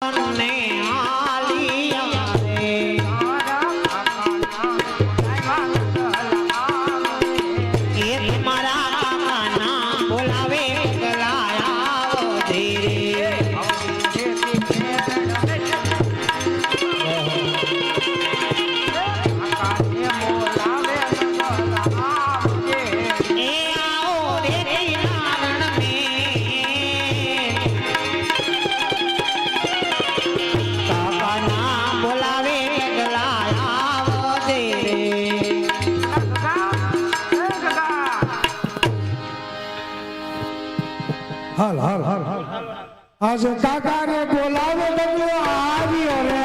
ને હાલ હાલ હાલ આજે કાકા ને બોલાવે બદલો આવ્યો રે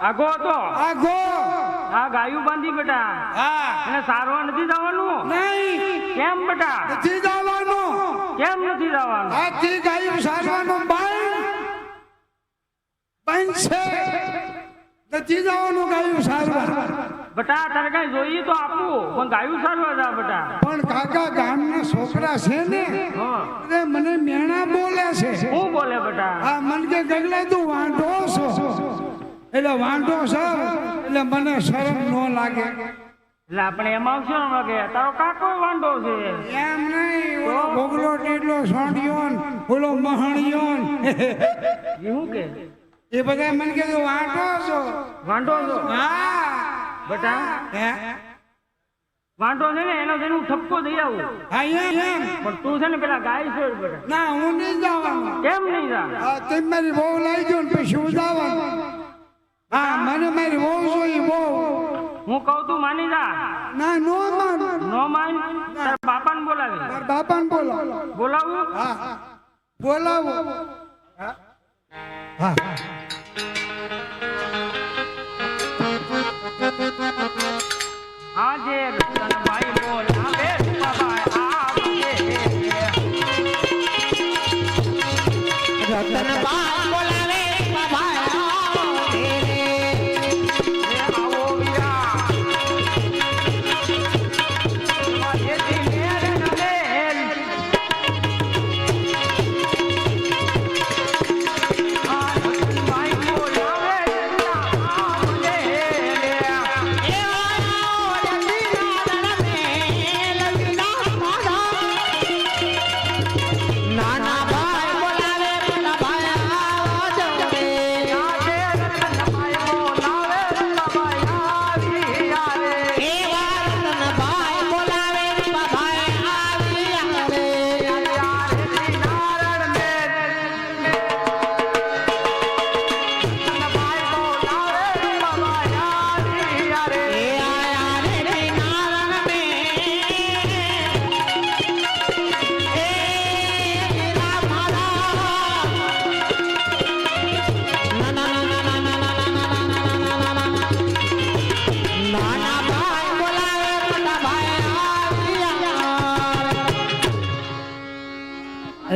આગો હતો? આગો. આ ગાયું બાંધી બેટા. હા. એને સારો નથી જવાનું? નહીં. કેમ બેટા? નથી જવાનું. કેમ નથી જવાનું? આથી ગાયું સારવાનું બંધ બંધ છે નથી જવાનું ગાયું સારવા બેટા તારે કઈ જોઈએ તો આપું. પણ ગાયું સારવા જા બેટા. પણ કાકા ગામના છોકરા છે ને હા. મને મેણા બોલે છે. શું બોલે બેટા? આ મન કે ગગલે તું વાંઢો છો. એટલે વાંઢો સર એટલે મને શરમ ન લાગે. એટલે આપણે એમાં આવશે કે તારો કાકો વાંઢો છે. એમ નહીં ઓલો ભોગલો ટેટલો સોંઢિયો ઓલો મહણિયો શું કે? એ બધા મને કે વાંઢો છો. વાંઢો છો? હા. બટા? હે? વાંઢો છે ને એનો જઈને હું ઠપકો દઈ આવું. હા એમ પણ તું છે ને પેલા ગાય છે બેટા ના હું નહીં જવાનું. કેમ નહીં જા તમે મારી બહુ લઈ ગયો ને પછી હા મારી બહુ જોઈએ બહુ હું કહું તું માની જા. ના નો માન. નો માન? તાર બાપાને બોલાવી. મારા બાપાને બોલો બોલાવું? હા બોલાવું બોલાવો. હા હા.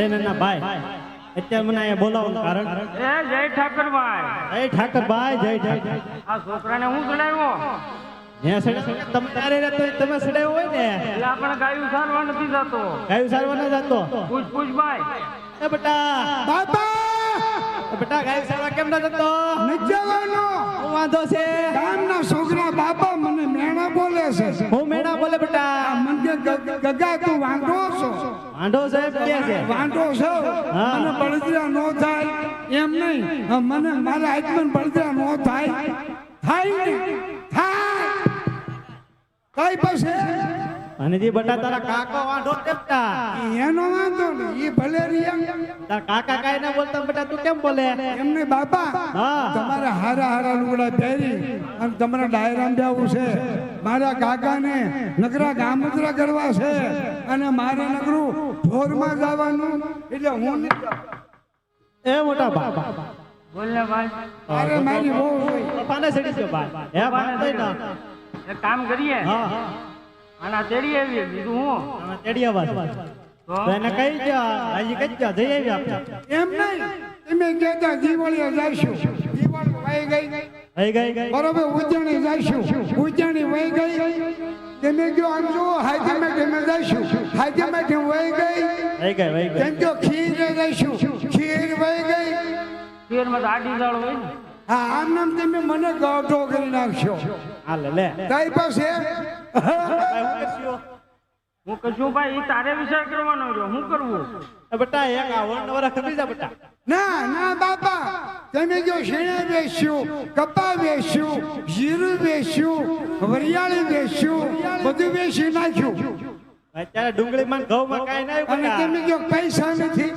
અરે ભાઈ. અત્યારે મને અહીંયા બોલાવવાનું કારણ? જય ઠાકરભાઈ. જય ઠાકરભાઈ જય જય જય આ છોકરાને હું ચડાવ્યો? તમે ત્યારે તમે સડાવ્યો હોય ને? એટલે આપણે ગાયું સારવા નથી જતો. ગાયું સારવા નથી જતો? પૂછ પૂછ ભાઈ. એ બેટા. બાપા! એ બેટા ગાયક સારવા કેમ ના જતો જવાનો શું વાંધો છે. ગામના છોકરા બાપા મને મેણા બોલે છે. હું મેણા બોલે બેટા. મને ગગા તું વાંઢો છો? વાંઢો સાહેબ કે છે. વાંઢો છો? મને બળદિયા નો થાય. એમ નહીં. મને મારા આત્મન બળદિયા નો થાય. થાય થાય. કઈ પછી? અને જે બટા તારા કાકો વાંઢો ટેપટા એનો વાંધો ને એ ભલે રહ્યા તાર કાકા કાઈ ના બોલતા બટા તું કેમ બોલે? એમને બાપા હા. તમારે હારા હારા લુગડા પહેરી અને તમારે ડાયરામ જાવું છે. મારા કાકાને નગરા ગામતરા કરવા છે અને મારે નગરું ઢોરમાં જવાનું એટલે હું એ મોટા બાપા. બોલ ભાઈ. અરે મારી બહુ પાને સડી ગયો ભાઈ હે ભાઈ ના. કામ કરીએ. હા હા. આના તેડી આવી બીજું હું? આના તેડી આવાજ તો? એને કઈ ગયા હજી કઈ ગયા જઈ આવી આપણે. એમ નહીં. તમે કહેતા દિવાળીએ જઈશું. દિવાળી વહી ગઈ. વહી ગઈ ગઈ. બરોબર ઉજવણી જઈશું. ઉજવણી વહી ગઈ. તમે કયો આમ જુઓ હાજમે તમે જઈશું. હાજમે વહી ગઈ. વહી ગઈ વહી ગઈ. તેમ કયો ખીર જઈશું? ખીર વહી ગઈ. ખીરમાં આડી દાળ હોય ને. હા આમ નામ તમે મને ગાંઠો કરી નાખશો. હાલે લે તારી પાસે હું? કશું ભાઈ ઈ તારે વિચાર કરવાનો રહ્યો હું કરવું? એ બેટા એક આ વણ વરા ખબી જા બેટા? ના ના બાપા. તમે જો શેણે વેચ્યું કપા વેચ્યું જીરું વેચ્યું વરિયાળી વેચ્યું બધું વેચી નાખ્યું. અત્યારે ડુંગળીમાં ઘઉંમાં ઘઉં માં ના અને તમે જો પૈસા નથી.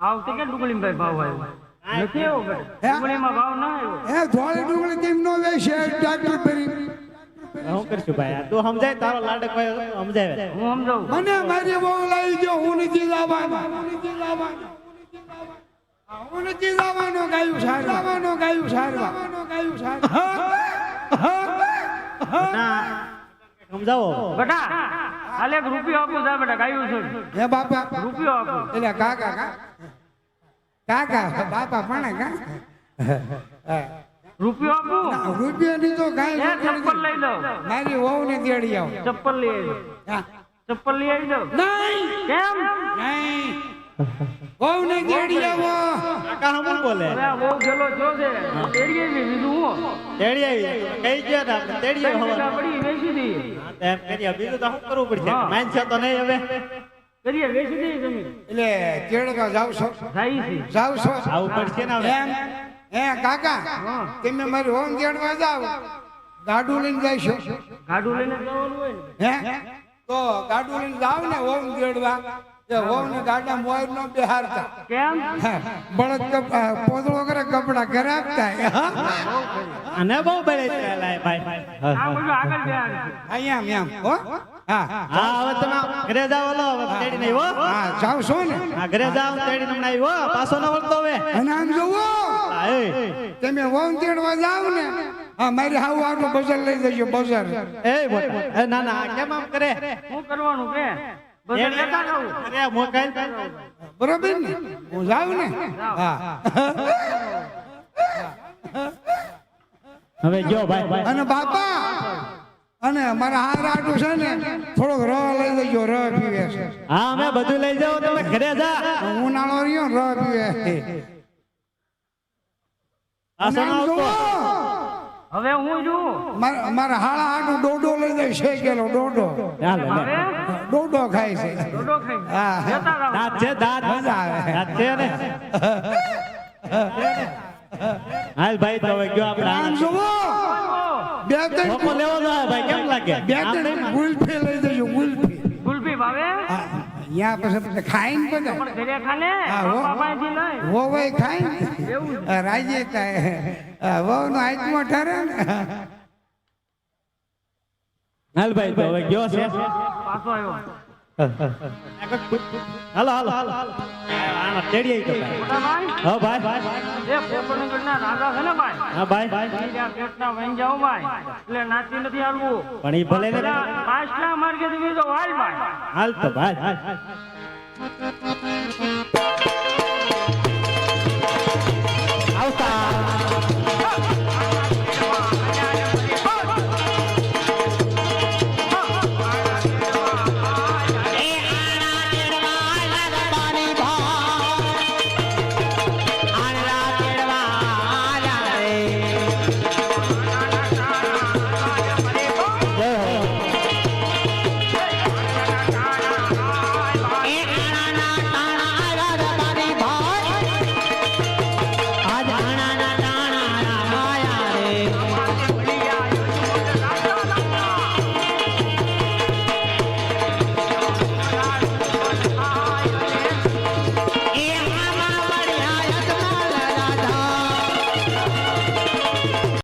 આવતી કે ડુંગળીમાં ભાઈ ભાવ આવ્યો? નથી આવ્યો ભાઈ? હે? ડુંગળીમાં ભાવ ના આવ્યો. હે ધોળી ડુંગળી કેમ નો વેચે? ટ્રેક્ટર ભરી. હું કરશું ભાઈ? તું સમજાય? તારો લાડક ભાઈ સમજાવે. હું સમજાવું. મને મારી બહુ લઈ ગયો હું નથી લાવવાનો. હું નથી લાવવાનો હું નથી લાવવાનો ગાયું સારવા. લાવવાનો ગાયું સારવા. ગાયું સારવા સમજાવો. બેટા હાલે રૂપિયો આપું જા બેટા ગાયું છે. હે બાપા. રૂપિયો આપું. એટલે કાકા કા કાકા બાપા પણ કા રૂપિયો આપું. રૂપિયાની તો એ ચપ્પલ લઈ લો. મારી વહુ ને તેડી આવો. ચપ્પલ લઈ આવી ચપ્પલ લઈ આવી દો નહીં. કેમ? નહીં. વહુ ને તેડી આવો. કાકા હમું બોલે? છે તેડી આવી? બીજું હું? તેડી આવી? કઈ ગયા તા આપણે? તેડી આવી હવા પડી વેચી દઈએ તો એમ કરીએ બીજું તો શું કરવું પડશે. માન છે તો નહીં હવે. કરીએ વેચી દઈએ જમીન. એટલે તેડવા જાવ છો? જાય છે. જાવ છો? આવું પડશે ને એમ? હે કાકા? તમે મારી હોમ તેડવા જાવ. ગાડું લઈને જઈશું. ગાડું લઈને જવાનું હોય ને. હે? તો ગાડું લઈને જાવ ને હોમ તેડવા એ હોમ ને ગાડા મોર નો બેહારતા. કેમ? બળદ પોદળો કરે કપડા ઘરે આપતા. અને બહુ બળે ભાઈ. આગળ અહીંયા એમ હો? ઘરે જાવ લો હવે તેડી નહીં હો જાવ છો ને? હા ઘરે જાવ તેડી હમણાં આવ્યો પાછો ન વળતો હવે. અને આમ જોવો તમે હોમ તેડવા જાવ ને હા મારી હાવ આટલું બજાર લઈ જજો બજાર. એ એ ના ના કેમ આમ કરે? શું કરવાનું કે? બધા લેતા જવું અરે મોકલ બરોબર ને? હું જાઉં ને? હા. હવે જો ભાઈ. અને બાપા અને મારા આ આટું છે ને થોડોક ર લઈ જજો ર પીવે છે. હા અમે બધું લઈ જાવ તમે ઘરે જા. ઉનાળો રહ્યો ર પીવે. હવે હું છું મારા મારા હાળા આટું ડોડો લઈ જાય શેકેલો ડોડો. ચાલો હવે? ડોડો ખાય છે. ડોડો ખાઈ હા. દાંત છે દાંત. મજા આવે. દાંત છે ને? હાલ ભાઈ તો હવે ગયો આપણે આમ જોવો બે ત્રણ લેવો ન ભાઈ કેમ લાગે? બે ત્રણ ગુલફી લઈ જજો ગુલફી. ગુલફી ભાવે? અહીંયા પછી પછી ખાઈને બધા. પણ ઘરે ખાને? હા, હો. બાપા પાસેથી લઈ? વો ભાઈ ખાઈ ને એવું છે. આ રાજે થાય વહુ નો આત્મા ઠરે ને. હાલ ભાઈ તો હવે ગયો છે. પાછો આવ્યો. હાલો હાલો. હાલો આનો તેડી આવી તો ભાઈ. ભાઈ હા ભાઈ. એ પોપરનગરના રાજા છે ને ભાઈ? હા ભાઈ. ત્યાં પેટના વહી જાવ ભાઈ. એટલે નાચી નથી હાલવું. પણ એ ભલે ને પાછલા માર્ગે થી બીજો ભાઈ. હાલ તો ભાઈ. હાલ